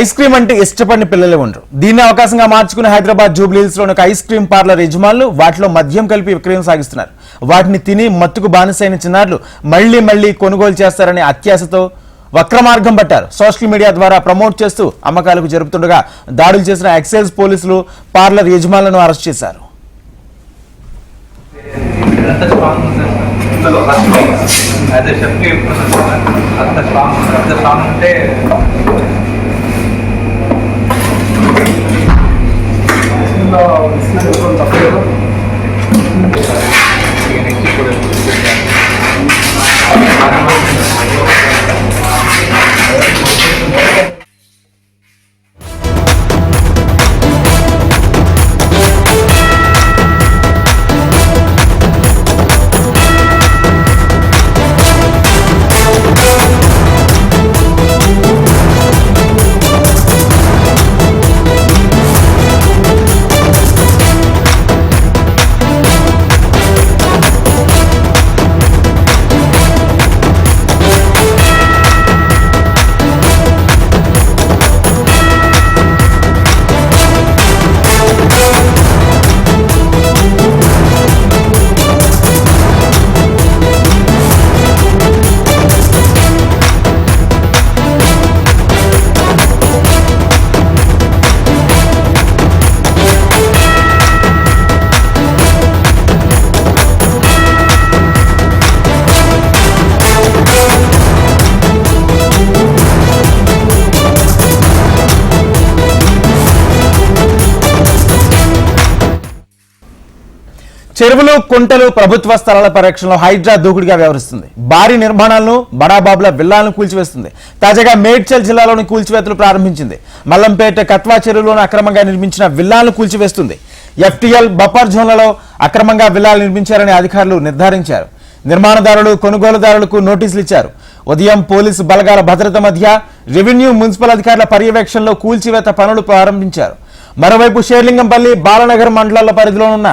Ice cream అంటే ఇష్టపడిన పిల్లలే ఉండరు. దీన్ని అవకాశంగా మార్చుకుని హైదరాబాద్ జూబ్లీహిల్స్లోని ఒక ఐస్ క్రీమ్ పార్లర్ యజమానులు వాటిలో మద్యం కలిపి విక్రయం సాగిస్తున్నారు. వాటిని తిని మత్తుకు బానిసైన చిన్నారులు మళ్ళీ మళ్ళీ కొనుగోలు చేస్తారనే అత్యాశతో వక్ర మార్గం పట్టారు. సోషల్ మీడియా ద్వారా ప్రమోట్ చేస్తూ అమ్మకాలకు జరుపుతుండగా దాడులు చేసిన ఎక్సైజ్ పోలీసులు పార్లర్ యజమానులను అరెస్ట్ చేశారు. అంత స్ట్రాంగ్ షెఫ్కి చెప్తున్నాను సార్ అంత స్ట్రాంగ్ ఉంది అంత స్ట్రాంగ్ ఉంటే చెరువులు కుంటలు ప్రభుత్వ స్థలాల పరిరక్షణలో హైడ్రా దూకుడిగా వ్యవహరిస్తుంది. భారీ నిర్మాణాలను బడాబాబుల విల్లాలను కూల్చివేస్తుంది. తాజాగా మేడ్చల్ జిల్లాలోని కూల్చివేతలు ప్రారంభించింది. మల్లంపేట కత్వా చెరువులోని అక్రమంగా నిర్మించిన విల్లాలను కూల్చివేస్తుంది. ఎఫ్టీఎల్ బఫర్ జోన్లలో అక్రమంగా విల్లాలు నిర్మించారని అధికారులు నిర్ధారించారు. నిర్మాణదారులు కొనుగోలుదారులకు నోటీసులు ఇచ్చారు. ఉదయం పోలీసు బలగాల భద్రత మధ్య రెవెన్యూ మున్సిపల్ అధికారుల పర్యవేక్షణలో కూల్చివేత పనులు ప్రారంభించారు. మరోవైపు షేర్లింగంపల్లి బాలనగర్ మండలాల పరిధిలో ఉన్న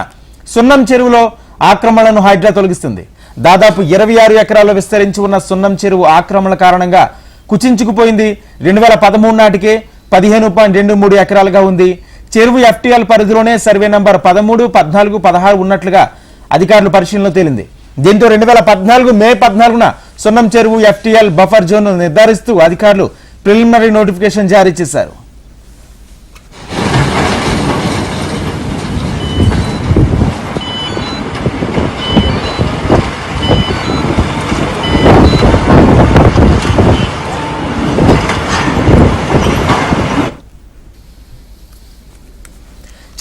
సున్నం చెరువులో ఆక్రమణలను హైడ్రా తొలగిస్తుంది. దాదాపు ఇరవై ఆరు ఎకరాల్లో విస్తరించి ఉన్న సున్నం చెరువు ఆక్రమణ కారణంగా కుచించుకుపోయింది. రెండు వేల పదమూడు నాటికే పదిహేను పాయింట్ రెండు మూడు ఎకరాలుగా ఉంది. చెరువు ఎఫ్టీఎల్ పరిధిలోనే సర్వే నంబర్ పదమూడు పద్నాలుగు పదహారు ఉన్నట్లుగా అధికారుల పరిశీలనలో తేలింది. దీంతో రెండు వేల పద్నాలుగు మే పద్నాలుగున సున్నం చెరువు ఎఫ్టీఎల్ బఫర్ జోన్ నిర్ధారిస్తూ అధికారులు ప్రిలిమినరీ నోటిఫికేషన్ జారీ చేశారు.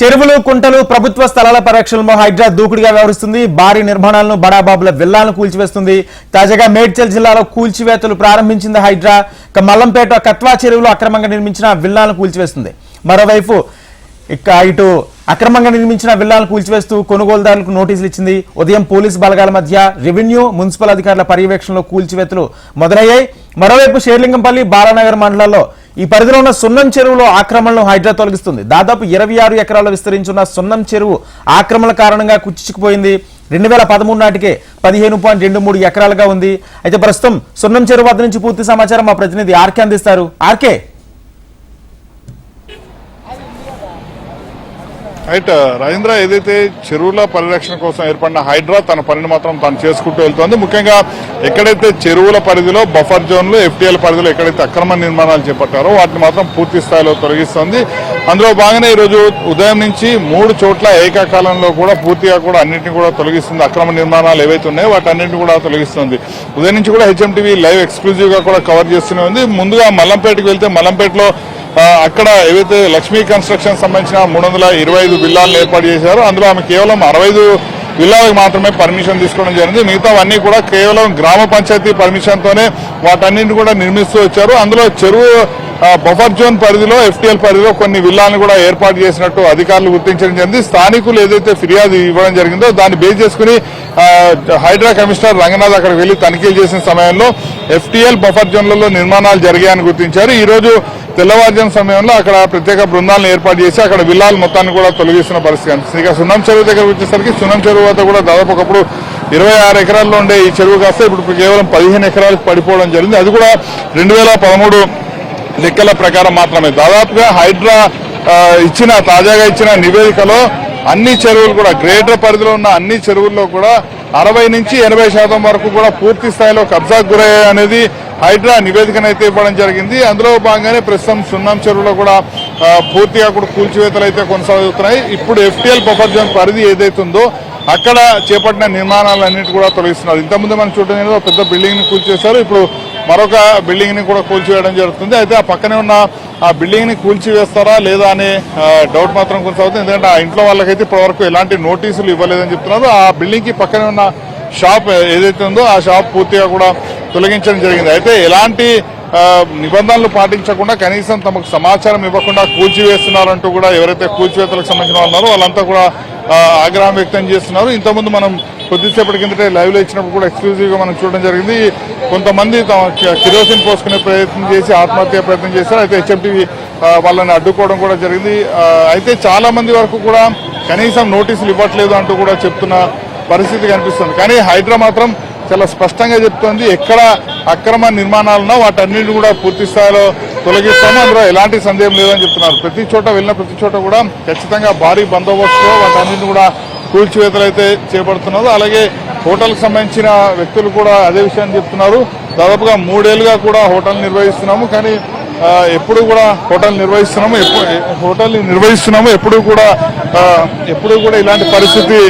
చెరువులు కుంటలు ప్రభుత్వ స్థలాల పరిరక్షణలో హైడ్రా దూకుడుగా వ్యవహరిస్తుంది. భారీ నిర్మాణాలను బడాబాబుల విల్లాలను కూల్చివేస్తుంది. తాజాగా మేడ్చల్ జిల్లాలో కూల్చివేతలు ప్రారంభించింది హైడ్రా. ఇక మల్లంపేట కత్వా చెరువులో అక్రమంగా నిర్మించిన విల్లాలను కూల్చివేస్తుంది. మరోవైపు ఇక ఇటు అక్రమంగా నిర్మించిన విల్లాలను కూల్చివేస్తూ కొనుగోలుదారులకు నోటీసులు ఇచ్చింది. ఉదయం పోలీసు బలగాల మధ్య రెవెన్యూ మున్సిపల్ అధికారుల పర్యవేక్షణలో కూల్చివేతలు మొదలయ్యాయి. మరోవైపు షేర్లింగంపల్లి బాలానగర్ మండలాల్లో ఈ పరిధిలో ఉన్న సున్నం చెరువులో ఆక్రమణను హైడ్రా తొలగిస్తుంది. దాదాపు ఇరవై ఆరు ఎకరాలు విస్తరించున్న సున్నం చెరువు ఆక్రమణ కారణంగా కుచ్చుకుపోయింది. రెండు వేల పదమూడు నాటికే పదిహేను పాయింట్ రెండు మూడు ఎకరాలుగా ఉంది. అయితే ప్రస్తుతం సున్నం చెరువు వద్ద నుంచి పూర్తి సమాచారం మా ప్రతినిధి ఆర్కే అందిస్తారు. ఆర్కే! రైట్ రాజేంద్ర ఏదైతే చెరువుల పరిరక్షణ కోసం ఏర్పడిన హైడ్రా తన పనిని మాత్రం తను చేసుకుంటూ వెళ్తోంది. ముఖ్యంగా ఎక్కడైతే చెరువుల పరిధిలో బఫర్ జోన్లు ఎఫ్టీఎల్ పరిధిలో ఎక్కడైతే అక్రమ నిర్మాణాలు చేపట్టారో వాటిని మాత్రం పూర్తి స్థాయిలో తొలగిస్తోంది. అందులో భాగంగా ఈరోజు ఉదయం నుంచి మూడు చోట్ల ఏకాకాలంలో కూడా పూర్తిగా కూడా అన్నింటినీ కూడా తొలగిస్తుంది. అక్రమ నిర్మాణాలు ఏవైతే ఉన్నాయో వాటన్నింటినీ కూడా తొలగిస్తుంది. ఉదయం నుంచి కూడా హెచ్ఎంటీవీ లైవ్ ఎక్స్క్లూజివ్గా కూడా కవర్ చేస్తూనే ఉంది. ముందుగా మల్లంపేటకు వెళ్తే మల్లంపేటలో అక్కడ ఏవైతే లక్ష్మీ కన్స్ట్రక్షన్ సంబంధించిన మూడు వందల ఇరవై ఐదు బిల్లాలను ఏర్పాటు చేశారో అందులో ఆమె కేవలం అరవై ఐదు విల్లాలకు మాత్రమే పర్మిషన్ తీసుకోవడం జరిగింది. మిగతావన్నీ కూడా కేవలం గ్రామ పంచాయతీ పర్మిషన్తోనే వాటన్నింటిని కూడా నిర్మిస్తూ వచ్చారు. అందులో చెరువు బఫర్ జోన్ పరిధిలో ఎఫ్టీఎల్ పరిధిలో కొన్ని విల్లాలను కూడా ఏర్పాటు చేసినట్టు అధికారులు గుర్తించడం జరిగింది. స్థానికులు ఏదైతే ఫిర్యాదు ఇవ్వడం జరిగిందో దాన్ని బేస్ చేసుకుని హైడ్రా కమిషనర్ రంగనాథ్ అక్కడికి వెళ్ళి తనిఖీలు చేసిన సమయంలో ఎఫ్టీఎల్ బఫర్ జోన్లలో నిర్మాణాలు జరిగాయని గుర్తించారు. ఈ రోజు తెల్లవారుజాము సమయంలో అక్కడ ప్రత్యేక బృందాలను ఏర్పాటు చేసి అక్కడ విల్లాలు మొత్తాన్ని కూడా తొలగిస్తున్న పరిస్థితి కనిపిస్తుంది. ఇక సున్నం చెరువు దగ్గర వచ్చేసరికి సున్నం చెరువు వద్ద కూడా దాదాపు ఒకప్పుడు ఇరవై ఆరు ఎకరాల్లో ఉండే ఈ చెరువు కాస్త ఇప్పుడు కేవలం పదిహేను ఎకరాలకు పడిపోవడం జరిగింది. అది కూడా రెండు వేల పదమూడు లెక్కల ప్రకారం మాత్రమే. దాదాపుగా హైడ్రా ఇచ్చిన తాజాగా ఇచ్చిన నివేదికలో అన్ని చెరువులు కూడా గ్రేటర్ పరిధిలో ఉన్న అన్ని చెరువుల్లో కూడా అరవై నుంచి ఎనభై శాతం వరకు కూడా పూర్తి స్థాయిలో కబ్జాకు గురయ్యాయి అనేది హైడ్రా నివేదికనైతే ఇవ్వడం జరిగింది. అందులో భాగంగానే ప్రస్తుతం సున్నం చెరువులో కూడా పూర్తిగా కూడా కూల్చివేతలు అయితే కొనసాగుతున్నాయి. ఇప్పుడు ఎఫ్టీఎల్ బఫర్ జోన్ పరిధి ఏదైతే ఉందో అక్కడ చేపట్టిన నిర్మాణాలన్నిటి కూడా తొలగిస్తున్నారు. ఇంతకుముందు మనం చూడడం ఏంటో పెద్ద బిల్డింగ్ని కూల్చేశారు ఇప్పుడు మరొక బిల్డింగ్ని కూడా కూల్చివేయడం జరుగుతుంది. అయితే ఆ పక్కనే ఉన్న ఆ బిల్డింగ్ని కూల్చివేస్తారా లేదా అనే డౌట్ మాత్రం కొనసాగుతుంది. ఎందుకంటే ఆ ఇంట్లో వాళ్ళకైతే ఇప్పటివరకు ఎలాంటి నోటీసులు ఇవ్వలేదని చెప్తున్నారు. ఆ బిల్డింగ్కి పక్కనే ఉన్న షాప్ ఏదైతే ఉందో ఆ షాప్ పూర్తిగా కూడా తొలగించడం జరిగింది. అయితే ఎలాంటి నిబంధనలు పాటించకుండా కనీసం తమకు సమాచారం ఇవ్వకుండా కూల్చివేస్తున్నారంటూ కూడా ఎవరైతే కూల్చివేతలకు సంబంధించిన ఉన్నారో వాళ్ళంతా కూడా ఆగ్రహం వ్యక్తం చేస్తున్నారు. ఇంతకుముందు మనం కొద్దిసేపటి కిందటే లైవ్లో ఇచ్చినప్పుడు కూడా ఎక్స్క్లూజివ్గా మనం చూడడం జరిగింది. కొంతమంది తమ కి- కిరోసిన్ పోసుకునే ప్రయత్నం చేసి ఆత్మహత్య ప్రయత్నం చేశారు. అయితే హెచ్ఎంటీవీ వాళ్ళని అడ్డుకోవడం కూడా జరిగింది. అయితే చాలామంది వరకు కూడా కనీసం నోటీసులు ఇవ్వట్లేదు అంటూ కూడా చెప్తున్న పరిస్థితి కనిపిస్తుంది. కానీ హైడ్రా మాత్రం చాలా స్పష్టంగా చెప్తోంది. ఎక్కడ అక్రమ నిర్మాణాలున్నా వాటన్నిటిని కూడా పూర్తి స్థాయిలో తొలగిస్తాము? అందులో ఎలాంటి సందేహం లేదని చెప్తున్నారు. ప్రతి చోట వెళ్ళిన ప్రతి చోట కూడా ఖచ్చితంగా భారీ బందోబస్తుతో వాటన్నిటిని కూడా కూల్చివేతలు అయితే చేపడుతున్నారు. అలాగే హోటల్కి సంబంధించిన వ్యక్తులు కూడా అదే విషయాన్ని చెప్తున్నారు. దాదాపుగా మూడేళ్ళుగా కూడా హోటల్ నిర్వహిస్తున్నాము. కానీ ఎప్పుడు కూడా హోటల్ నిర్వహిస్తున్నాము. ఎప్పుడు నిర్వహిస్తున్నాము. ఎప్పుడు కూడా ఎప్పుడు కూడా ఇలాంటి పరిస్థితి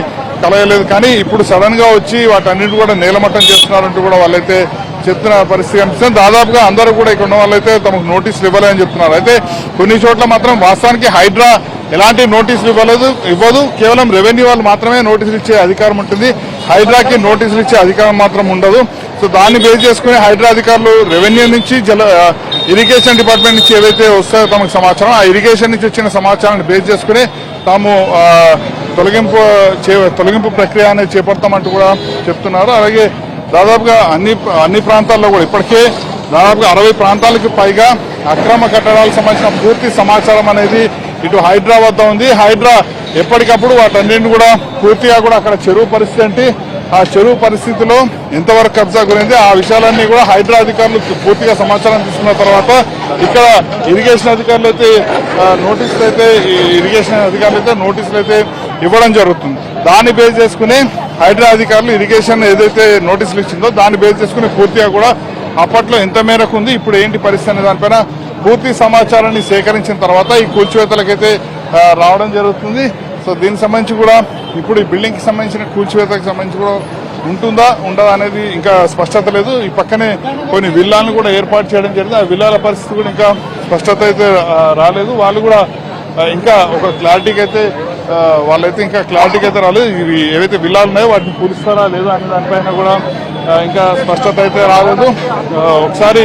కలగలేదు కానీ ఇప్పుడు సడన్గా వచ్చి వాటన్నిటి కూడా నేలమట్టం చేస్తున్నారంటూ కూడా వాళ్ళైతే చెప్తున్న పరిస్థితి కనిపిస్తుంది. దాదాపుగా అందరూ కూడా ఇక్కడ ఉన్న వాళ్ళైతే తమకు నోటీసులు ఇవ్వలేదని చెప్తున్నారు. అయితే కొన్ని చోట్ల మాత్రం వాస్తవానికి హైడ్రా ఎలాంటి నోటీసులు ఇవ్వలేదు ఇవ్వదు. కేవలం రెవెన్యూ వాళ్ళు మాత్రమే నోటీసులు ఇచ్చే అధికారం ఉంటుంది. హైడ్రాకి నోటీసులు ఇచ్చే అధికారం మాత్రం ఉండదు. సో దాన్ని బేస్ చేసుకుని హైడ్రా అధికారులు రెవెన్యూ నుంచి జల ఇరిగేషన్ డిపార్ట్మెంట్ నుంచి ఏవైతే వస్తాయో తమకు సమాచారం ఆ ఇరిగేషన్ నుంచి వచ్చిన సమాచారాన్ని బేస్ చేసుకుని తాము తొలగింపు చే- తొలగింపు ప్రక్రియ అనేది చేపడతామంటూ కూడా చెప్తున్నారు. అలాగే దాదాపుగా అన్ని అన్ని ప్రాంతాల్లో కూడా ఇప్పటికే దాదాపుగా అరవై ప్రాంతాలకు పైగా అక్రమ కట్టడాలకు సంబంధించిన పూర్తి సమాచారం అనేది ఇటు హైడ్రా వద్ద ఉంది. హైడ్రా ఎప్పటికప్పుడు వాటన్నింటిని కూడా పూర్తిగా కూడా అక్కడ చెరువు పరిస్థితి అంటే ఆ చెరువు పరిస్థితిలో ఎంతవరకు కబ్జా గురైంది? ఆ విషయాలన్నీ కూడా హైడ్రా అధికారులు పూర్తిగా సమాచారం తీసుకున్న తర్వాత ఇక్కడ ఇరిగేషన్ అధికారులు అయితే నోటీసులు అయితే ఈ ఇరిగేషన్ అధికారులు అయితే నోటీసులు అయితే ఇవ్వడం జరుగుతుంది. దాన్ని బేస్ చేసుకుని హైడ్రా అధికారులు ఇరిగేషన్ ఏదైతే నోటీసులు ఇచ్చిందో దాన్ని బేస్ చేసుకుని పూర్తిగా కూడా అప్పట్లో ఎంత మేరకు ఉంది ఇప్పుడు ఏంటి పరిస్థితి అనే దానిపైన పూర్తి సమాచారాన్ని సేకరించిన తర్వాత ఈ కూల్చివేతలకైతే రావడం జరుగుతుంది. సో దీనికి సంబంధించి కూడా ఇప్పుడు ఈ బిల్డింగ్కి సంబంధించిన కూల్చివేతకు సంబంధించి కూడా ఉంటుందా ఉండదా అనేది ఇంకా స్పష్టత లేదు. ఈ పక్కనే కొన్ని విల్లాలను కూడా ఏర్పాటు చేయడం జరిగింది. ఆ విల్లాల పరిస్థితి కూడా ఇంకా స్పష్టత అయితే రాలేదు. వాళ్ళు కూడా ఇంకా ఒక క్లారిటీకి అయితే వాళ్ళైతే ఇంకా క్లారిటీకి అయితే రాలేదు. ఇవి ఏవైతే విల్లాలు ఉన్నాయో వాటిని పూరిస్తారా లేదా అనే దానిపైన కూడా ఇంకా స్పష్టత అయితే రాలేదు. ఒకసారి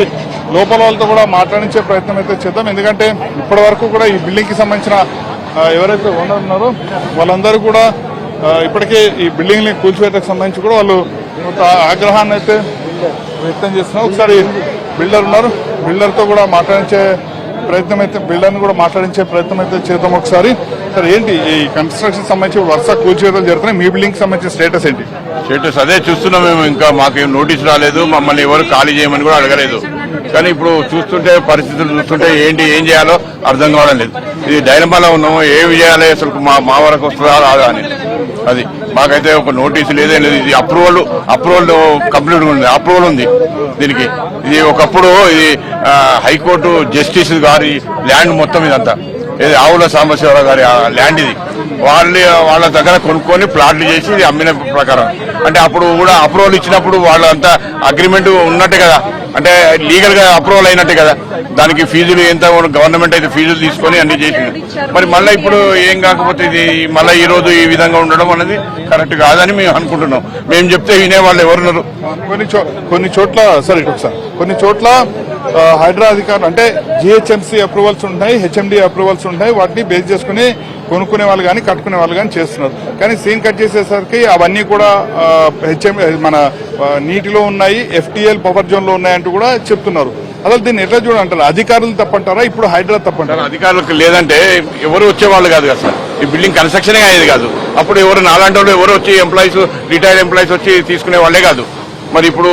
లోపల వాళ్ళతో కూడా మాట్లాడించే ప్రయత్నం అయితే చేద్దాం. ఎందుకంటే ఇప్పటి వరకు కూడా ఈ బిల్డింగ్కి సంబంధించిన ఎవరైతే ఓనర్ ఉన్నారో వాళ్ళందరూ కూడా ఇప్పటికే ఈ బిల్డింగ్ని కూల్చివేతకు సంబంధించి కూడా వాళ్ళు కొంత ఆగ్రహాన్ని అయితే వ్యక్తం చేస్తున్నారు. ఒకసారి బిల్డర్ ఉన్నారు. బిల్డర్తో కూడా మాట్లాడించే ప్రయత్నం అయితే బిల్డర్ని కూడా మాట్లాడించే ప్రయత్నం అయితే చేద్దాం ఒకసారి. సార్ ఏంటి? ఈ కన్స్ట్రక్షన్ సంబంధించి వరుస కూల్చివేతలు జరుగుతున్నాయి. మీ బిల్డింగ్ సంబంధించిన స్టేటస్ ఏంటి? స్టేటస్ అదే చూస్తున్నాం మేము. ఇంకా మాకేం నోటీస్ రాలేదు. మమ్మల్ని ఎవరు ఖాళీ చేయమని కూడా అడగలేదు. కానీ ఇప్పుడు చూస్తుంటే పరిస్థితులు చూస్తుంటే ఏంటి ఏం చేయాలో అర్థం కావడం లేదు. ఇది డైనమాలో ఉన్నాము. ఏమి చేయాలి అసలు మా మా వరకు వస్తుందా రాదా అని. అది మాకైతే ఒక నోటీసు లేదే లేదు. ఇది అప్రూవల్ అప్రూవల్ కంప్లీట్ ఉంది. అప్రూవల్ ఉంది దీనికి. ఇది ఒకప్పుడు ఇది హైకోర్టు జస్టిస్ గారి ల్యాండ్ మొత్తం ఇదంతా. ఇది ఆవుల సాంబశివరావు గారి ల్యాండ్ ఇది. వాళ్ళ వాళ్ళ దగ్గర కొనుక్కొని ప్లాట్లు చేసి ఇది అమ్మిన ప్రకారం. అంటే అప్పుడు కూడా అప్రూవల్ ఇచ్చినప్పుడు వాళ్ళంతా అగ్రిమెంట్ ఉన్నట్టే కదా. అంటే లీగల్గా అప్రూవల్ అయినట్టే కదా. దానికి ఫీజులు ఎంత గవర్నమెంట్ అయితే ఫీజులు తీసుకొని అన్ని చేసింది మరి మళ్ళీ ఇప్పుడు ఏం కాకపోతే ఇది మళ్ళీ ఈ రోజు ఈ విధంగా ఉండడం అనేది కరెక్ట్ కాదని మేము అనుకుంటున్నాం. మేము చెప్తే వినే వాళ్ళు ఎవరున్నారు కొన్ని కొన్ని చోట్ల సరే ఒకసారి. కొన్ని చోట్ల హైడ్రా అధికారులు అంటే జిహెచ్ఎంసీ అప్రూవల్స్ ఉంటాయి హెచ్ఎండి అప్రూవల్స్ ఉంటాయి వాటిని బేస్ చేసుకుని కొనుక్కునే వాళ్ళు కానీ కట్టుకునే వాళ్ళు కానీ చేస్తున్నారు. కానీ సీన్ కట్ చేసేసరికి అవన్నీ కూడా హెచ్ఎం మన నీటిలో ఉన్నాయి ఎఫ్టీఎల్ బఫర్ జోన్లో ఉన్నాయంటూ కూడా చెప్తున్నారు. అసలు దీన్ని ఎట్లా చూడంటారు అధికారులు తప్పంటారా? ఇప్పుడు హైడ్రా తప్పంటారా? అధికారులకు లేదంటే ఎవరు వచ్చేవాళ్ళు కాదు కదా సార్. ఈ బిల్డింగ్ కన్స్ట్రక్షన్ అయ్యేది కాదు. అప్పుడు ఎవరు నాలాంటి వాళ్ళు ఎవరు వచ్చి ఎంప్లాయీస్ రిటైర్డ్ ఎంప్లాయీస్ వచ్చి తీసుకునే వాళ్ళే కాదు. మరి ఇప్పుడు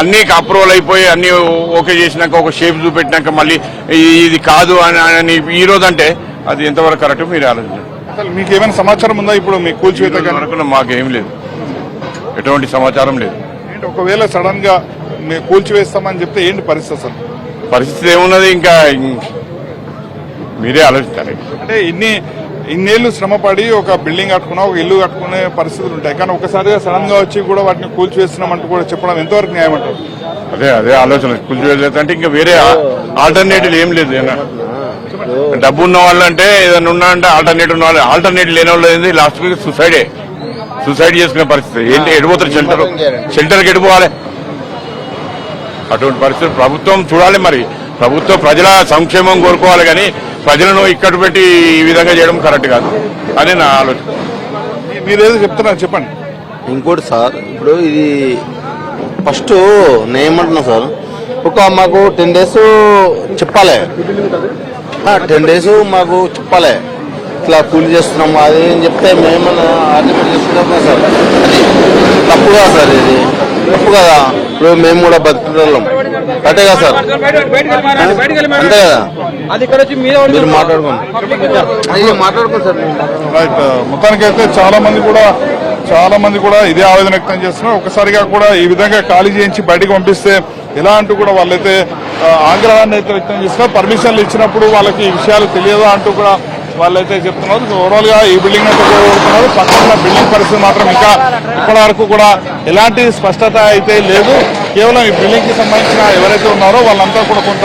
అన్ని అప్రూవల్ అయిపోయి అన్ని ఓకే చేసినాక ఒక షేప్ చూపెట్టినాక మళ్ళీ ఇది కాదు అని అని ఈ రోజు అంటే అది ఎంతవరకు కరెక్ట్ మీరు ఆలోచించండి. అసలు మీకు ఏమైనా సమాచారం ఉందా ఇప్పుడు మీ కూల్చివేత వరకు మాకేం లేదు. ఎటువంటి సమాచారం లేదు. ఏంటి ఒకవేళ సడన్గా మేము కూల్చివేస్తామని చెప్తే ఏంటి పరిస్థితి అసలు? పరిస్థితి ఏమున్నది ఇంకా? మీరే ఆలోచించాలి. అంటే ఇన్ని ఇన్నేళ్ళు శ్రమపడి ఒక బిల్డింగ్ కట్టుకున్నా ఒక ఇల్లు కట్టుకునే పరిస్థితులు ఉంటాయి. కానీ ఒకసారిగా సడన్గా వచ్చి కూడా వాటిని కూల్చివేస్తున్నామంటూ కూడా చెప్పడం ఎంతవరకు న్యాయం అంటారు అదే అదే ఆలోచన. కూల్చివేత అంటే ఇంకా వేరే ఆల్టర్నేటివ్ ఏం లేదు డబ్బు ఉన్న వాళ్ళు అంటే ఏదైనా ఉన్నా అంటే ఆల్టర్నేటివ్ ఉన్న వాళ్ళు. ఆల్టర్నేటివ్ లేని వాళ్ళు ఏంది? లాస్ట్ వీక్ సూసైడే సూసైడ్ చేసుకునే పరిస్థితి. ఏంటి? ఎడిపోతారు షెల్టర్ షెల్టర్కి ఎడిపోవాలి. అటువంటి పరిస్థితి ప్రభుత్వం చూడాలి మరి. ప్రభుత్వం ప్రజల సంక్షేమం కోరుకోవాలి కానీ ప్రజలను ఇక్కడ పెట్టి ఈ విధంగా చేయడం కరెక్ట్ కాదు. అని నా ఆలోచన. మీరేదో చెప్తున్నారు చెప్పండి. ఇంకోటి సార్ ఇప్పుడు ఇది ఫస్ట్ నేను ఏమంటున్నా సార్ ఒక మాకు టెన్ డేస్ చెప్పాలి. టెన్ డేస్ మాకు చెప్పాలి. ఇట్లా కూలి చేస్తున్నాము అది అని చెప్తే మేమన్నా ఆర్గ్యుమెంట్ చేసుకుంటాం సార్? అది తప్పు కదా సార్ ఇది. తప్పు కదా. ఇప్పుడు మేము కూడా బతుకుతున్నాం. కరెక్టే కదా సార్? అంతే కదా? మీరు మాట్లాడుకోండి. మాట్లాడుకోండి సార్. రైట్ మొత్తానికి అయితే చాలా మంది కూడా చాలా మంది కూడా ఇదే ఆవేదన వ్యక్తం చేస్తున్నారు. ఒకసారిగా కూడా ఈ విధంగా ఖాళీ చేయించి బయటకు పంపిస్తే ఎలా అంటూ కూడా వాళ్ళైతే ఆగ్రహాన్ని అయితే వ్యక్తం చేస్తున్నారు. పర్మిషన్లు ఇచ్చినప్పుడు వాళ్ళకి ఈ విషయాలు తెలియదు అంటూ కూడా వాళ్ళైతే చెప్తున్నారు. సో ఓవరాల్గా ఈ బిల్డింగ్ అయితే కోరుకుంటున్నారు పక్కన ఉన్న బిల్డింగ్ పరిస్థితి మాత్రం ఇంకా ఇప్పటి వరకు కూడా ఎలాంటి స్పష్టత అయితే లేదు. కేవలం ఈ బిల్డింగ్కి సంబంధించిన ఎవరైతే ఉన్నారో వాళ్ళంతా కూడా కొంత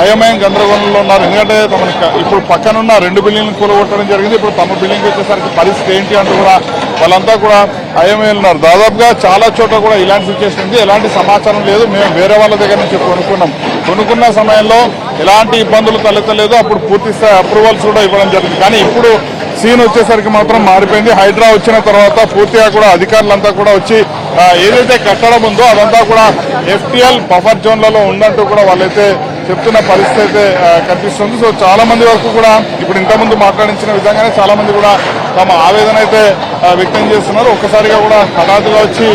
అయోమయం గందరగోళంలో ఉన్నారు. ఎందుకంటే తమకి ఇప్పుడు పక్కనున్న రెండు బిల్డింగ్లు కూలగొట్టడం జరిగింది. ఇప్పుడు తమ బిల్డింగ్ వచ్చేసరికి పరిస్థితి ఏంటి అంటూ కూడా వాళ్ళంతా కూడా అయోమయం ఉన్నారు. దాదాపుగా చాలా చోట్ల కూడా ఇలాంటి సిచ్యువేషన్ ఉంది. ఎలాంటి సమాచారం లేదు. మేము వేరే వాళ్ళ దగ్గర నుంచి కొనుక్కున్నాం. కొనుక్కున్న సమయంలో ఎలాంటి ఇబ్బందులు తలెత్తలేదు. అప్పుడు పూర్తి స్థాయి అప్రూవల్స్ కూడా ఇవ్వడం జరిగింది. కానీ ఇప్పుడు సీన్ వచ్చేసరికి మాత్రం మారిపోయింది. హైడ్రా వచ్చిన తర్వాత పూర్తిగా కూడా అధికారులంతా కూడా వచ్చి ఏదైతే కట్టడం ఉందో అదంతా కూడా ఎఫ్టీఎల్ బఫర్ జోన్లలో ఉందంటూ కూడా వాళ్ళైతే చెప్తున్న పరిస్థితి అయితే కనిపిస్తుంది. సో చాలా మంది వరకు కూడా ఇప్పుడు ఇంతకుముందు మాట్లాడించిన విధంగానే చాలా మంది కూడా తమ ఆవేదన అయితే వ్యక్తం చేస్తున్నారు. ఒక్కసారిగా కూడా హఠాత్తుగా వచ్చి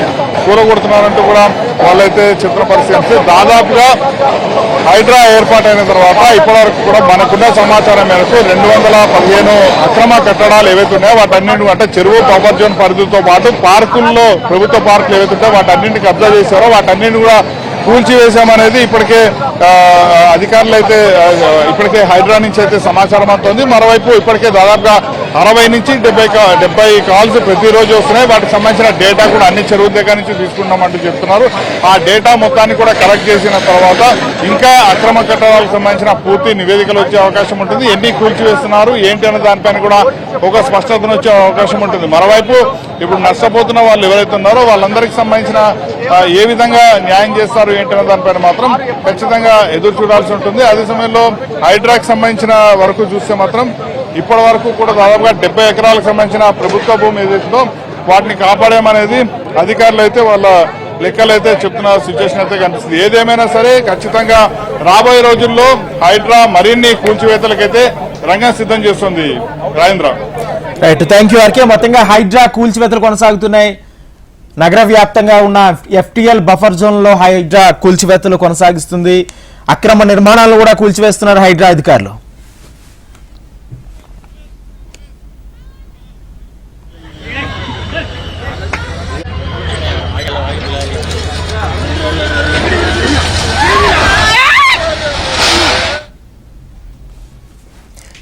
కూరగొడుతున్నారంటూ కూడా వాళ్ళైతే చెప్తున్న పరిస్థితి. దాదాపుగా హైడ్రా ఏర్పాటైన తర్వాత ఇప్పటివరకు కూడా మనకున్న సమాచారం మేరకు రెండు వందల పదిహేను అక్రమ కట్టడాలు ఏవైతే ఉన్నాయో వాటన్నింటి అంటే చెరువు బఫర్ జోన్ పరిధితో పాటు పార్కుల్లో ప్రభుత్వ పార్కులు ఏవైతే ఉంటాయో వాటన్నింటిని కబ్జా చేశారో వాటన్నింటిని కూడా కూల్చివేశామనేది ఇప్పటికే అధికారులు అయితే ఇప్పటికే హైడ్రా నుంచి అయితే సమాచారం అంటుంది మరోవైపు ఇప్పటికే దాదాపుగా అరవై నుంచి డెబ్బై డెబ్బై కాల్స్ ప్రతిరోజు వస్తున్నాయి. వాటికి సంబంధించిన డేటా కూడా అన్ని చెరువుల దగ్గర నుంచి తీసుకున్నామంటూ చెప్తున్నారు. ఆ డేటా మొత్తాన్ని కూడా కలెక్ట్ చేసిన తర్వాత ఇంకా అక్రమ కట్టడాలకు సంబంధించిన పూర్తి నివేదికలు వచ్చే అవకాశం ఉంటుంది. ఎన్ని కూల్చివేస్తున్నారు? ఏంటి అన్న దానిపైన కూడా ఒక స్పష్టతను వచ్చే అవకాశం ఉంటుంది. మరోవైపు ఇప్పుడు నష్టపోతున్న వాళ్ళు ఎవరైతే ఉన్నారో వాళ్ళందరికీ సంబంధించిన ఏ విధంగా న్యాయం చేస్తారు ఏంటి దానిపైన మాత్రం ఖచ్చితంగా ఎదురు చూడాల్సి ఉంటుంది. అదే సమయంలో హైడ్రాకి సంబంధించిన వరకు చూస్తే మాత్రం ఇప్పటి వరకు కూడా దాదాపుగా డెబ్బై ఎకరాలకు సంబంధించిన ప్రభుత్వ భూమి ఏదైతుందో వాటిని కాపాడేమనేది అధికారులు అయితే వాళ్ళ లెక్కలు అయితే చెప్తున్న సిచ్యువేషన్ అయితే కనిపిస్తుంది. ఏదేమైనా సరే ఖచ్చితంగా రాబోయే రోజుల్లో హైడ్రా మరిన్ని కూల్చివేతలకైతే రంగం సిద్ధం చేస్తుంది. Rajendra. Right thank you RK మొత్తంగా హైడ్రా కూల్చివేతలు కొనసాగుతున్నాయి. నగర వ్యాప్తంగా ఉన్న ఎఫ్టీఎల్ బఫర్ జోన్లో హైడ్రా కూల్చివేతలు కొనసాగిస్తుంది. అక్రమ నిర్మాణాలు కూడా కూల్చివేస్తున్నారు హైడ్రా అధికారులు.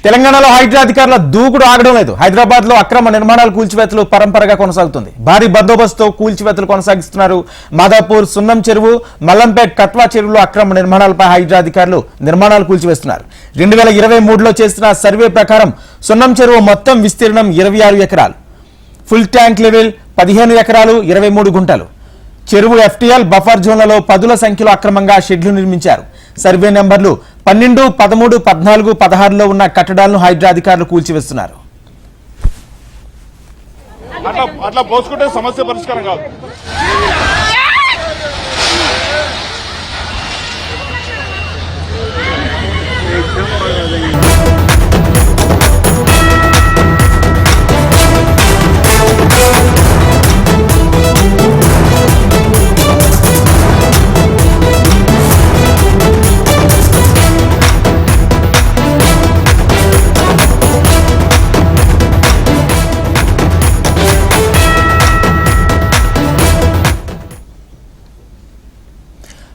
తెలంగాణలో హైడ్రా అధికారుల దూకుడు ఆగడం లేదు. హైదరాబాద్లో అక్రమ నిర్మాణాలు కూల్చివేతలు పరంపరగా కొనసాగుతుంది. భారీ బందోబస్తుతో కూల్చివేతలు కొనసాగిస్తున్నారు మాదాపూర్ సున్నం చెరువు మల్లంపేట్ కట్వా చెరువులో అక్రమ నిర్మాణాలపై హైడ్రా అధికారులు నిర్మాణాలు కూల్చివేస్తున్నారు. రెండు వేల ఇరవై మూడులో చేసిన సర్వే ప్రకారం సున్నం చెరువు మొత్తం విస్తీర్ణం ఇరవై ఆరు ఎకరాలు. ఫుల్ ట్యాంక్ లెవెల్ పదిహేను ఎకరాలు ఇరవై మూడు గుంటలు. చెరువు ఎఫ్టీఎల్ బఫర్ జోన్లలో పదుల సంఖ్యలో అక్రమంగా షెడ్లు నిర్మించారు. సర్వే నెంబర్లు పన్నెండు పదమూడు పద్నాలుగు పదహారులో ఉన్న కట్టడాలను హైడ్రా అధికారులు కూల్చివేస్తున్నారు. అట్లా అట్లా పోసుకుంటే సమస్య పరిష్కారం కాదు.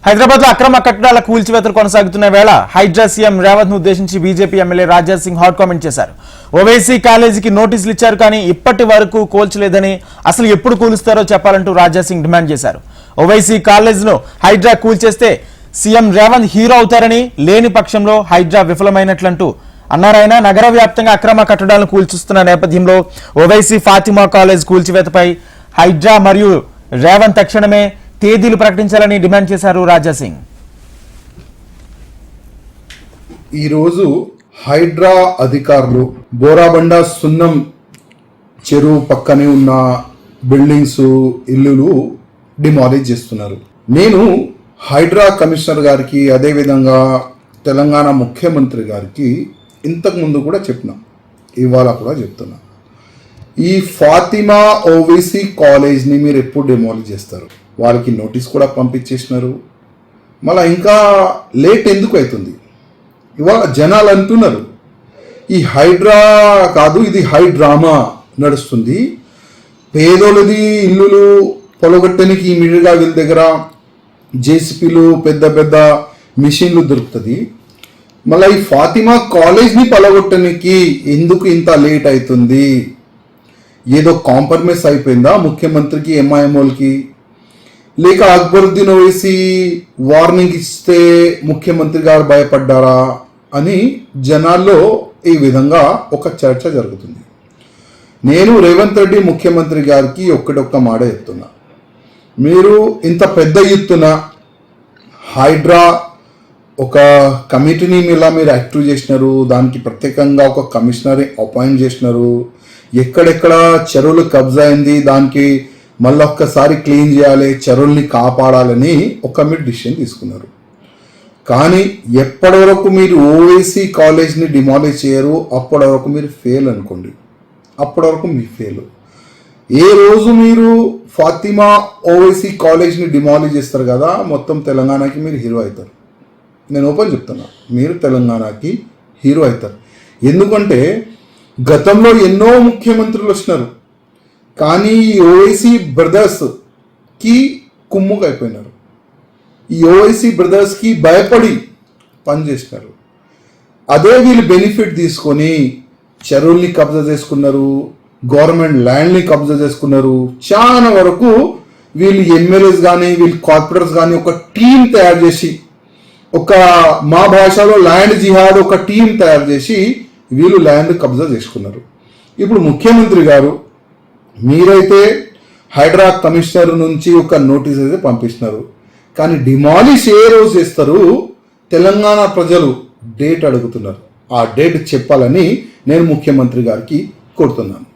హైదరాబాద్లో అక్రమ కట్టడాల కూల్చివేతలు కొనసాగుతున్న వేళ హైడ్రా సీఎం రేవంత్ను ఉద్దేశించి BJP MLA Raja Singh hot comment చేశారు. ఓవైసీ కాలేజీకి నోటీసులు ఇచ్చారు కానీ ఇప్పటి వరకు కూల్చలేదని అసలు ఎప్పుడు కూలుస్తారో చెప్పాలంటూ రాజా సింగ్ డిమాండ్ చేశారు. ఓవైసీ కాలేజ్ను హైడ్రా కూల్చేస్తే సీఎం రేవంత్ హీరో అవుతారని లేని పక్షంలో హైడ్రా విఫలమైనట్లంటూ అన్నారాయన నగర వ్యాప్తంగా అక్రమ కట్టడాలను కూల్చుస్తున్న నేపథ్యంలో ఓవైసీ ఫాతిమా కాలేజ్ కూల్చివేతపై హైడ్రా మరియు రేవంత్ తక్షణమే తేదీలు ప్రకటించాలని డిమాండ్ చేశారు రాజా సింగ్. ఈరోజు హైడ్రా అధికారులు బోరాబండ సున్నం చెరువు పక్కనే ఉన్న బిల్డింగ్స్ ఇల్లులు డిమాలిజ్ చేస్తున్నారు. నేను హైడ్రా కమిషనర్ గారికి అదేవిధంగా తెలంగాణ ముఖ్యమంత్రి గారికి ఇంతకుముందు కూడా చెప్పిన ఇవాళ కూడా చెప్తున్నా. ఈ ఫాతిమా ఓవైసీ కాలేజ్ని మీరు ఎప్పుడు డిమాలిజ్ చేస్తారు? వాళ్ళకి నోటీస్ కూడా పంపించేసినారు. మళ్ళీ ఇంకా లేట్ ఎందుకు అవుతుంది? ఇవాళ జనాలు అంటున్నారు ఈ హైడ్రా కాదు ఇది హైడ్రామా నడుస్తుంది. పేదోళ్ళది ఇల్లులు పొలగొట్టనికి ఇమీడియట్గా వీళ్ళ దగ్గర జేసీపీలు పెద్ద పెద్ద మిషన్లు దొరుకుతుంది. మళ్ళీ ఈ ఫాతిమా కాలేజ్ని పలగొట్టడానికి ఎందుకు ఇంత లేట్ అవుతుంది? ఏదో కాంప్రమైజ్ అయిపోయిందా ముఖ్యమంత్రికి ఎంఐఎంఓలకి? లేక అక్బరుద్దీన్ ఓవైసీ వార్నింగ్ ఇస్తే ముఖ్యమంత్రి గారు భయపడ్డారా అని జనాల్లో ఈ విధంగా ఒక చర్చ జరుగుతుంది. నేను రేవంత్ రెడ్డి ముఖ్యమంత్రి గారికి ఒక్కటొక్క మాట చెప్తున్నా. మీరు ఇంత పెద్ద ఎత్తున హైడ్రా ఒక కమిటీని ఇలా మీరు యాక్టివ్ చేసినారు దానికి ప్రత్యేకంగా ఒక కమిషనర్ అపాయింట్ చేసినారు ఎక్కడెక్కడ చెరువులు కబ్జా అయింది దానికి మళ్ళీ ఒక్కసారి క్లీన్ చేయాలి చెరువుల్ని కాపాడాలని ఒక మీరు డిసిషన్ తీసుకున్నారు. కానీ ఎప్పటి వరకు మీరు ఓవైసీ కాలేజ్ని డిమాలిష్ చేయరు అప్పటి వరకు మీరు ఫెయిల్ అనుకోండి. అప్పటి వరకు మీ ఫెయిల్ ఏ రోజు మీరు ఫాతిమా ఓవైసీ కాలేజ్ని డిమాలిష్ చేస్తారు కదా మొత్తం తెలంగాణకి మీరు హీరో అవుతారు. నేను ఓపెన్ చెప్తున్నా మీరు తెలంగాణకి హీరో అవుతారు. ఎందుకంటే గతంలో ఎన్నో ముఖ్యమంత్రులు వచ్చినారు. కానీ ఈ ఓవైసీ బ్రదర్స్కి కుమ్ముకు అయిపోయినారు. ఈ ఓవైసీ బ్రదర్స్కి భయపడి పనిచేసినారు అదే వీళ్ళు బెనిఫిట్ తీసుకొని చెరువుల్ని కబ్జా చేసుకున్నారు గవర్నమెంట్ ల్యాండ్ని కబ్జా చేసుకున్నారు. చాలా వరకు వీళ్ళు ఎమ్మెల్యేస్ కానీ వీళ్ళు కార్పొరేటర్స్ కానీ ఒక టీం తయారు చేసి ఒక మా భాషలో ల్యాండ్ జిహాద్ ఒక టీం తయారు చేసి వీళ్ళు ల్యాండ్ కబ్జా చేసుకున్నారు. ఇప్పుడు ముఖ్యమంత్రి గారు మీరైతే హైడ్రా కమిషనర్ నుంచి ఒక నోటీస్ అయితే పంపిస్తున్నారు. కానీ డిమాలిష్ ఏ రోజు చేస్తారు? తెలంగాణ ప్రజలు డేట్ అడుగుతున్నారు. ఆ డేట్ చెప్పాలని నేను ముఖ్యమంత్రి గారికి కోరుతున్నాను.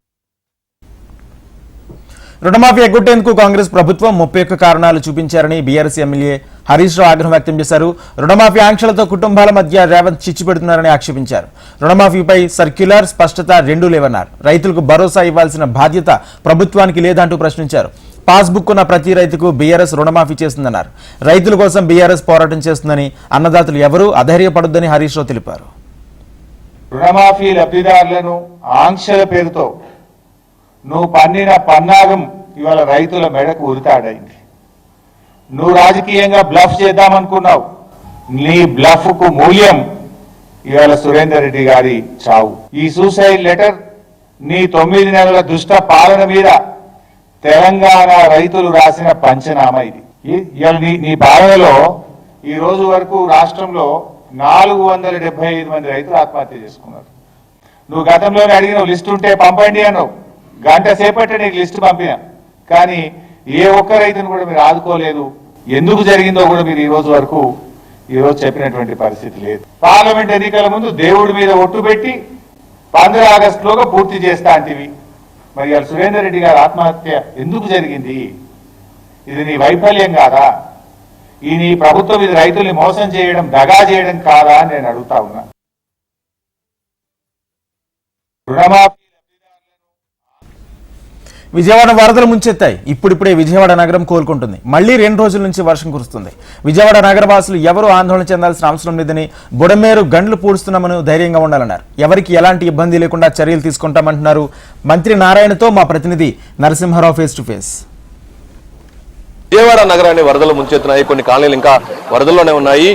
రుణమాఫీ ఎగ్గొట్టేందుకు కాంగ్రెస్ ప్రభుత్వం ముప్పై ఒక్క కారణాలు చూపించారని బీఆర్సీ ఎమ్మెల్యే హరీష్ రావు ఆగ్రహం వ్యక్తం చేశారు. రుణమాఫీ ఆంక్షలతో కుటుంబాల మధ్య రేవంత్ చిచ్చు పెడుతున్నారని ఆక్షేపించారు. రుణమాఫీపై సర్క్యులర్ స్పష్టత రెండూ లేవన్నారు. రైతులకు భరోసా ఇవ్వాల్సిన బాధ్యత ప్రభుత్వానికి లేదంటూ ప్రశ్నించారు. పాస్బుక్ ఉన్న ప్రతి రైతుకు బీఆర్ఎస్ రుణమాఫీ చేస్తుందన్నారు. రైతుల కోసం బీఆర్ఎస్ పోరాటం చేస్తుందని అన్నదాతలు ఎవరూ అధైర్యపడొద్దని హరీష్ రావు తెలిపారు. రుణమాఫీ లబ్ధిదారులను ఆంక్షల పేరుతో నువ్వు పన్నిన పన్నాగం ఇవాళ రైతుల మెడకు ఉరితాడైంది. నువ్వు రాజకీయంగా బ్లఫ్ చేద్దామనుకున్నావు. నీ బ్లఫ్కు మూల్యం ఇవాళ సురేందర్ రెడ్డి గారి చావు. ఈ సూసైడ్ లెటర్ నీ తొమ్మిది నెలల దుష్ట పాలన మీద తెలంగాణ రైతులు రాసిన పంచనామా ఇది. ఇవాళ నీ నీ పాలనలో ఈ రోజు వరకు రాష్ట్రంలో నాలుగు వందల డెబ్బై ఐదు మంది రైతులు ఆత్మహత్య చేసుకున్నారు. నువ్వు గతంలోనే అడిగిన లిస్ట్ ఉంటే పంపండి అన్నావు. గంట సేపట్టే నీకు లిస్ట్ పంపినా. కానీ ఏ ఒక్క రైతును కూడా మీరు ఆదుకోలేదు. ఎందుకు జరిగిందో కూడా మీరు ఈ రోజు వరకు ఈ రోజు చెప్పినటువంటి పరిస్థితి లేదు. పార్లమెంట్ ఎన్నికల ముందు దేవుడి మీద ఒట్టు పెట్టి పంద్ర ఆగస్టులోగా పూర్తి చేస్తా అంటివి. మరి ఇవాళ సురేందర్ రెడ్డి గారు ఆత్మహత్య ఎందుకు జరిగింది? ఇది నీ వైఫల్యం కాదా? ఈ నీ ప్రభుత్వం ఇది రైతుల్ని మోసం చేయడం దగా చేయడం కాదా అని నేను అడుగుతా ఉన్నా. రుణమాఫీ విజయవాడ వరదలు ముంచెత్తాయి. ఇప్పుడిప్పుడే విజయవాడ నగరం కోలుకుంటుంది. మళ్ళీ రెండు రోజుల నుంచి వర్షం కురుస్తుంది. విజయవాడ నగరవాసులు ఎవరూ ఆందోళన చెందాల్సిన అవసరం లేదని బుడమేరు గండ్లు పూడుస్తున్నామని ధైర్యంగా ఉండాలన్నారు. ఎవరికి ఎలాంటి ఇబ్బంది లేకుండా చర్యలు తీసుకుంటామంటున్నారు మంత్రి నారాయణతో మా ప్రతినిధి Narasimharao face to face Vijayawada నగరాన్ని వరదలు ముంచెత్తున్నాయి. కొన్ని కాలనీలు ఇంకా వరదల్లోనే ఉన్నాయి.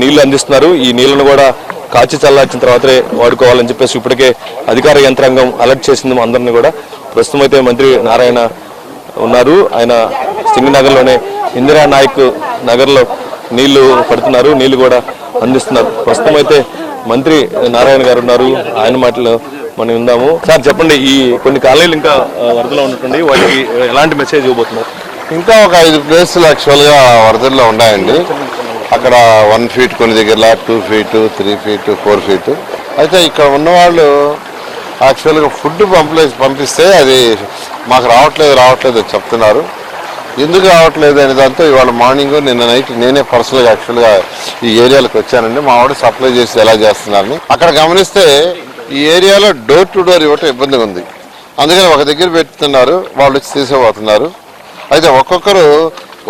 నీళ్ళు అందిస్తున్నారు. ఈ నీళ్ళను కూడా కాచి చల్లార్చిన తర్వాతే వాడుకోవాలని చెప్పేసి ఇప్పటికే అధికార యంత్రాంగం అలర్ట్ చేసింది అందరిని అందరినీ కూడా. ప్రస్తుతం అయితే మంత్రి నారాయణ ఉన్నారు. ఆయన సింగనగర్లోనే ఇందిరా నాయక్ నగర్లో నీళ్ళు పడుతున్నారు. నీళ్ళు కూడా అందిస్తున్నారు. ప్రస్తుతం అయితే మంత్రి నారాయణ గారు ఉన్నారు. ఆయన మాటలు మనం ఉందాము సార్ చెప్పండి ఈ కొన్ని కాలనీలు ఇంకా వరదలో ఉన్నట్టుండి వాటికి ఎలాంటి మెసేజ్ ఇవ్వబోతున్నారు? ఇంకా ఒక ఐదు ప్లేసులు యాక్చువల్గా వరదల్లో ఉన్నాయండి. అక్కడ వన్ ఫీట్ కొన్ని దగ్గర two feet three feet four feet అయితే ఇక్కడ ఉన్నవాళ్ళు యాక్చువల్గా ఫుడ్ పంపలే పంపిస్తే అది మాకు రావట్లేదు రావట్లేదు అని చెప్తున్నారు. ఎందుకు రావట్లేదు అనే దాంతో ఇవాళ మార్నింగ్ నిన్న నైట్ నేనే పర్సనల్గా యాక్చువల్గా ఈ ఏరియాలకు వచ్చానండి. మా వాడు సప్లై చేసి ఎలా చేస్తున్నారని. అక్కడ గమనిస్తే ఈ ఏరియాలో డోర్ టు డోర్ ఇవ్వటం ఇబ్బందిగా ఉంది. అందుకని ఒక దగ్గర పెట్టుతున్నారు వాళ్ళు వచ్చి తీసుకోబోతున్నారు అయితే ఒక్కొక్కరు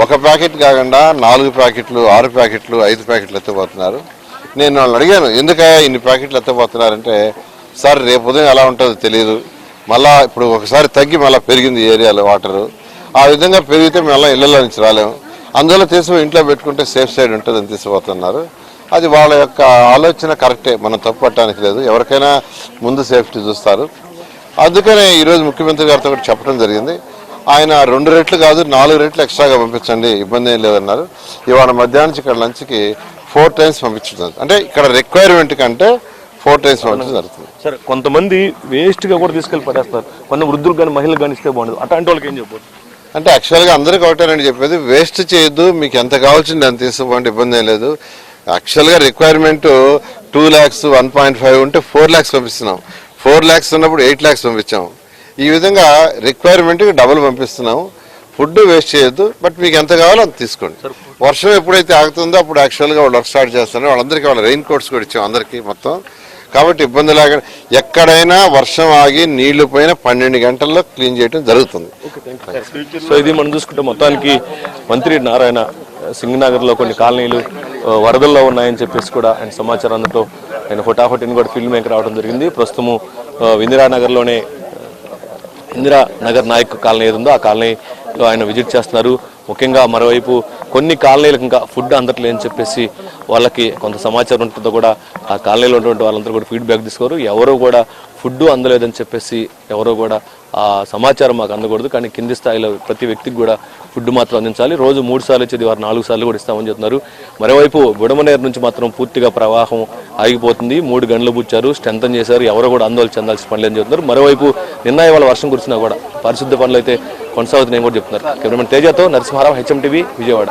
ఒక ప్యాకెట్ కాకుండా నాలుగు ప్యాకెట్లు ఆరు ప్యాకెట్లు ఐదు ప్యాకెట్లు ఎత్తపోతున్నారు నేను వాళ్ళని అడిగాను ఎందుకయ్యా ఇన్ని ప్యాకెట్లు ఎత్తపోతున్నారంటే సార్ రేపు ఉదయం ఎలా ఉంటుందో తెలియదు మళ్ళా ఇప్పుడు ఒకసారి తగ్గి మళ్ళీ పెరిగింది ఏరియాలో వాటరు. ఆ విధంగా పెరిగితే మళ్ళీ ఇళ్ళలో నుంచి రాలేము అందువల్ల తీసుకుని ఇంట్లో పెట్టుకుంటే సేఫ్ సైడ్ ఉంటుందని తీసుకుపోతున్నారు అది వాళ్ళ యొక్క ఆలోచన కరెక్టే మనం తప్పు పట్టడానికి లేదు. ఎవరికైనా ముందు సేఫ్టీ చూస్తారు. అందుకనే ఈరోజు ముఖ్యమంత్రి గారితో కూడా చెప్పడం జరిగింది. ఆయన రెండు రెట్లు కాదు నాలుగు రెట్లు ఎక్స్ట్రాగా పంపించండి ఇబ్బంది ఏం లేదన్నారు. ఇవాళ మధ్యాహ్నం నుంచి ఇక్కడ లంచ్కి ఫోర్ టైమ్స్ పంపించడం అంటే ఇక్కడ రిక్వైర్మెంట్ కంటే ఫోర్ టైమ్స్ పంపించడం జరుగుతుంది. సరే కొంతమంది వేస్ట్గా కూడా తీసుకెళ్ళి పడేస్తారు కొంత వృద్ధులకు కానీ మహిళలకు కానీ ఇస్తే బాగుండదు. అట్లాంటి వాళ్ళకి ఏం చెప్పవచ్చు అంటే యాక్చువల్గా అందరికీ ఒకటేనండి చెప్పేది వేస్ట్ చేయొద్దు మీకు ఎంత కావాల్సింది అంత తీసుకోండి ఇబ్బంది ఏం లేదు. యాక్చువల్గా requirement two lakhs one point five ఉంటే ఫోర్ ల్యాక్స్ పంపిస్తున్నాం. ఫోర్ ల్యాక్స్ ఉన్నప్పుడు ఎయిట్ ల్యాక్స్ పంపించాం. ఈ విధంగా రిక్వైర్మెంట్ డబుల్ పంపిస్తున్నాం ఫుడ్ వేస్ట్ చేయొద్దు బట్ మీకు ఎంత కావాలో అంత తీసుకోండి. వర్షం ఎప్పుడైతే ఆగుతుందో అప్పుడు యాక్చువల్గా వాళ్ళు వర్క్ స్టార్ట్ చేస్తున్నారు వాళ్ళందరికీ వాళ్ళ రెయిన్ కోట్స్ కూడా ఇచ్చాం అందరికీ మొత్తం. కాబట్టి ఇబ్బంది లేకుండా ఎక్కడైనా వర్షం ఆగి నీళ్ళు పోయిన పన్నెండు గంటల్లో క్లీన్ చేయడం జరుగుతుంది. సో ఇది మనం చూసుకుంటే మొత్తానికి మంత్రి నారాయణ సింగనగర్లో కొన్ని కాలనీలు వరదల్లో ఉన్నాయని చెప్పేసి కూడా ఆయన సమాచారం ఆయన హుటాహుటిని కూడా ఫిల్మ్ మేకర్ రావడం జరిగింది. ప్రస్తుతము ఆ, ఇందిరానగర్లోనే ఇందిరా నగర్ నాయక్ కాలనీ ఏది ఉందో ఆ కాలనీలో ఆయన విజిట్ చేస్తున్నారు. ముఖ్యంగా మరోవైపు కొన్ని కాలనీలకు ఇంకా ఫుడ్ అందట్లేదని చెప్పేసి వాళ్ళకి కొంత సమాచారం ఉంటుందో కూడా ఆ కాలనీలో ఉన్నటువంటి వాళ్ళందరూ కూడా ఫీడ్బ్యాక్ తీసుకోరు. ఎవరు కూడా ఫుడ్ అందలేదని చెప్పేసి ఎవరో కూడా ఆ సమాచారం మాకు అందకూడదు. కానీ కింది స్థాయిలో ప్రతి వ్యక్తికి కూడా ఫుడ్ మాత్రం అందించాలి. రోజు మూడు సార్లు ఇచ్చేది వారు నాలుగు సార్లు కూడా ఇస్తామని చెప్తున్నారు. మరోవైపు బుడమనేరు నుంచి మాత్రం పూర్తిగా ప్రవాహం ఆగిపోతుంది. మూడు గంటలు పుచ్చారు స్ట్రెంతన్ చేశారు. ఎవరు కూడా ఆందోళన చెందాల్సిన పని లేదని చెప్తున్నారు. మరోవైపు నిన్న ఇవాళ వర్షం కురిసినా కూడా పరిశుద్ధ పనులు అయితే కొనసాగుతున్నాయని కూడా చెప్తున్నారు. కెమెరామెన్ తేజతో Narasimharao HM TV Vijayawada.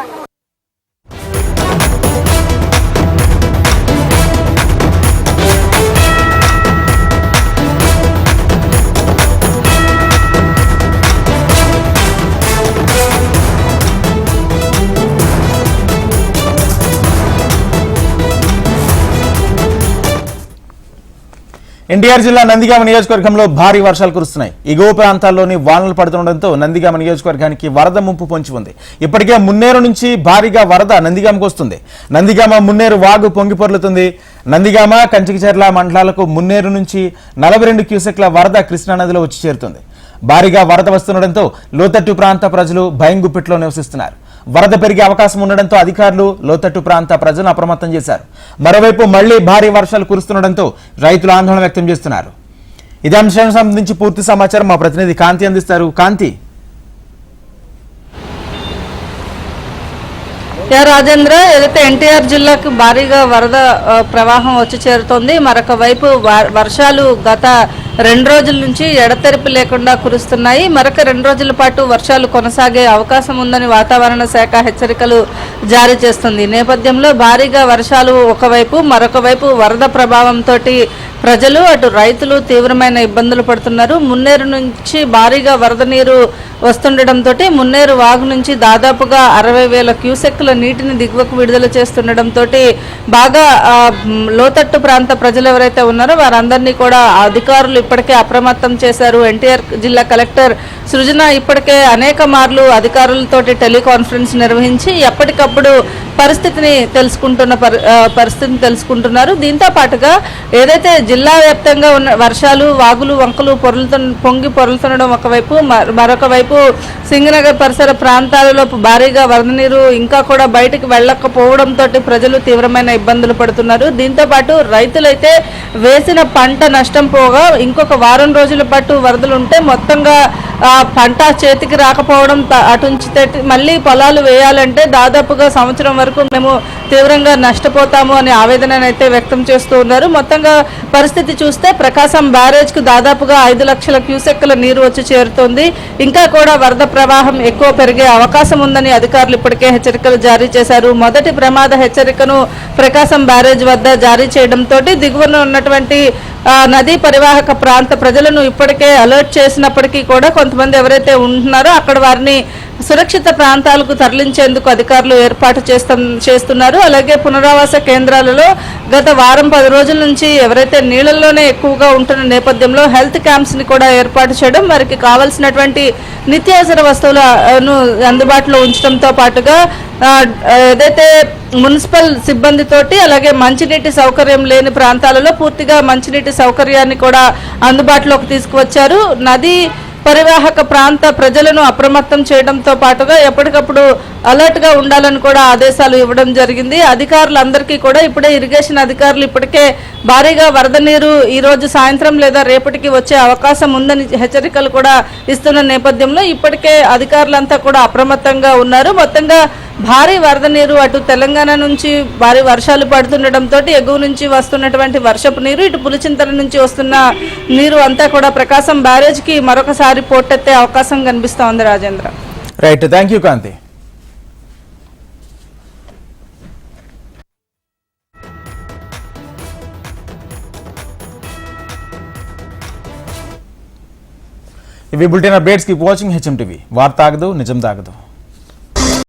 NTR జిల్లా నందిగామ నియోజకవర్గంలో భారీ వర్షాలు కురుస్తున్నాయి. ఎగువ ప్రాంతాల్లోని వానలు పడుతుండటంతో నందిగామ నియోజకవర్గానికి వరద ముంపు పొంచి ఉంది. ఇప్పటికే మున్నేరు నుంచి భారీగా వరద నందిగామకు వస్తుంది. నందిగామ మున్నేరు వాగు పొంగిపొర్లుతుంది నందిగామ కంచికిచెర్ల మండలాలకు మున్నేరు నుంచి నలభై రెండు క్యూసెక్ల వరద కృష్ణానదిలో వచ్చి చేరుతుంది. భారీగా వరద వస్తుండటంతో లోతట్టు ప్రాంత ప్రజలు భయం గుప్పిట్లో నివసిస్తున్నారు. వరద పెరిగే అవకాశం ఉండడంతో అధికారులు లోతట్టు ప్రాంత ప్రజలను అప్రమత్తం చేశారు. మరోవైపు మళ్ళీ భారీ వర్షాలు కురుస్తుండటంతో రైతులు ఆందోళన వ్యక్తం చేస్తున్నారు. ఇదే అంశానికి సంబంధించి పూర్తి సమాచారం మా ప్రతినిధి కాంతి అందిస్తారు. కాంతి యా రాజేంద్ర ఏదైతే ఎన్టీఆర్ జిల్లాకు భారీగా వరద ప్రవాహం వచ్చి చేరుతోంది మరొక వైపు వ- వర్షాలు గత రెండు రోజుల నుంచి ఎడతెరిపి లేకుండా కురుస్తున్నాయి. మరొక రెండు రోజుల పాటు వర్షాలు కొనసాగే అవకాశం ఉందని వాతావరణ శాఖ హెచ్చరికలు జారీ చేస్తుంది. నేపథ్యంలో భారీగా వర్షాలు ఒకవైపు మరొక వైపు వరద ప్రభావంతో ప్రజలు అటు రైతులు తీవ్రమైన ఇబ్బందులు పడుతున్నారు. మున్నేరు నుంచి భారీగా వరద నీరు వస్తుండటంతో మున్నేరు వాగు నుంచి దాదాపుగా అరవై వేల క్యూసెక్కుల నీటిని దిగువకు విడుదల చేస్తుండటంతో బాగా లోతట్టు ప్రాంత ప్రజలు ఎవరైతే ఉన్నారో వారందరినీ కూడా అధికారులు ఇప్పటికే అప్రమత్తం చేశారు. ఎన్టీఆర్ జిల్లా కలెక్టర్ సృజన ఇప్పటికే అనేక మార్లు అధికారులతోటి టెలికాన్ఫరెన్స్ నిర్వహించి ఎప్పటికప్పుడు పరిస్థితిని తెలుసుకుంటున్న పరి- పరిస్థితిని తెలుసుకుంటున్నారు. దీంతో పాటుగా ఏదైతే జిల్లా వ్యాప్తంగా ఉన్న వర్షాలు వాగులు వంకలు పొరులుతు పొంగి పొరులుతుండడం ఒకవైపు మరొక వైపు సింగనగర్ పరిసర ప్రాంతాలలో భారీగా వరద నీరు ఇంకా కూడా బయటకు వెళ్ళకపోవడంతో ప్రజలు తీవ్రమైన ఇబ్బందులు పడుతున్నారు. దీంతో పాటు రైతులైతే వేసిన పంట నష్టం పోగా ఇంకొక వారం రోజుల పాటు వరదలు ఉంటే మొత్తంగా పంట చేతికి రాకపోవడం త- అటుంచితే మళ్ళీ పొలాలు వేయాలంటే దాదాపుగా సంవత్సరం వరకు మేము తీవ్రంగా నష్టపోతాము అనే ఆవేదనను అయితే వ్యక్తం చేస్తూ ఉన్నారు. మొత్తంగా పరిస్థితి చూస్తే ప్రకాశం బ్యారేజ్కు దాదాపుగా ఐదు లక్షల క్యూసెక్కుల నీరు వచ్చి చేరుతోంది. ఇంకా కూడా వరద ప్రవాహం ఎక్కువ పెరిగే అవకాశం ఉందని అధికారులు ఇప్పటికే హెచ్చరికలు జారీ చేశారు. మొదటి ప్రమాద హెచ్చరికను ప్రకాశం బ్యారేజ్ వద్ద జారీ చేయడంతో దిగువన ఉన్నటువంటి నదీ పరివాహక ప్రాంత ప్రజలను ఇప్పటికే అలర్ట్ చేసినప్పటికీ కూడా కొంతమంది ఎవరైతే ఉంటున్నారో అక్కడ వారిని సురక్షిత ప్రాంతాలకు తరలించేందుకు అధికారులు ఏర్పాటు చేస్తున్నారు. అలాగే పునరావాస కేంద్రాలలో గత వారం పది రోజుల నుంచి ఎవరైతే నీళ్ళల్లోనే ఎక్కువగా ఉంటున్న నేపథ్యంలో హెల్త్ క్యాంప్స్ని కూడా ఏర్పాటు చేయడం వారికి కావాల్సినటువంటి నిత్యావసర వస్తువులను అందుబాటులో ఉంచడంతో పాటుగా ఏదైతే మున్సిపల్ సిబ్బందితోటి అలాగే మంచినీటి సౌకర్యం లేని ప్రాంతాలలో పూర్తిగా మంచినీటి సౌకర్యాన్ని కూడా అందుబాటులోకి తీసుకువచ్చారు. నది పరివాహక ప్రాంత ప్రజలను అప్రమత్తం చేయడంతో పాటుగా ఎప్పటికప్పుడు అలర్ట్గా ఉండాలని కూడా ఆదేశాలు ఇవ్వడం జరిగింది. అధికారులందరికీ కూడా ఇప్పుడే ఇరిగేషన్ అధికారులు ఇప్పటికే భారీగా వరద నీరు ఈరోజు సాయంత్రం లేదా రేపటికి వచ్చే అవకాశం ఉందని హెచ్చరికలు కూడా ఇస్తున్న నేపథ్యంలో ఇప్పటికే అధికారులంతా కూడా అప్రమత్తంగా ఉన్నారు. మొత్తంగా భారీ వరద నీరు అటు తెలంగాణ నుంచి భారీ వర్షాలు పడుతుండటంతో ఎగువ నుంచి వస్తున్నటువంటి వర్షపు నీరు ఇటు పులిచింతల నుంచి వస్తున్న నీరు అంతా కూడా ప్రకాశం బ్యారేజ్కి మరొకసారి పోటెత్తే అవకాశం కనిపిస్తోంది ఉంది Rajendra. Right thank you Kanthi ఇవి బులెటిన్ అప్డేట్స్కి వాచింగ్ హెచ్ఎం టీవీ వార్త ఆగదు నిజం తాగదు.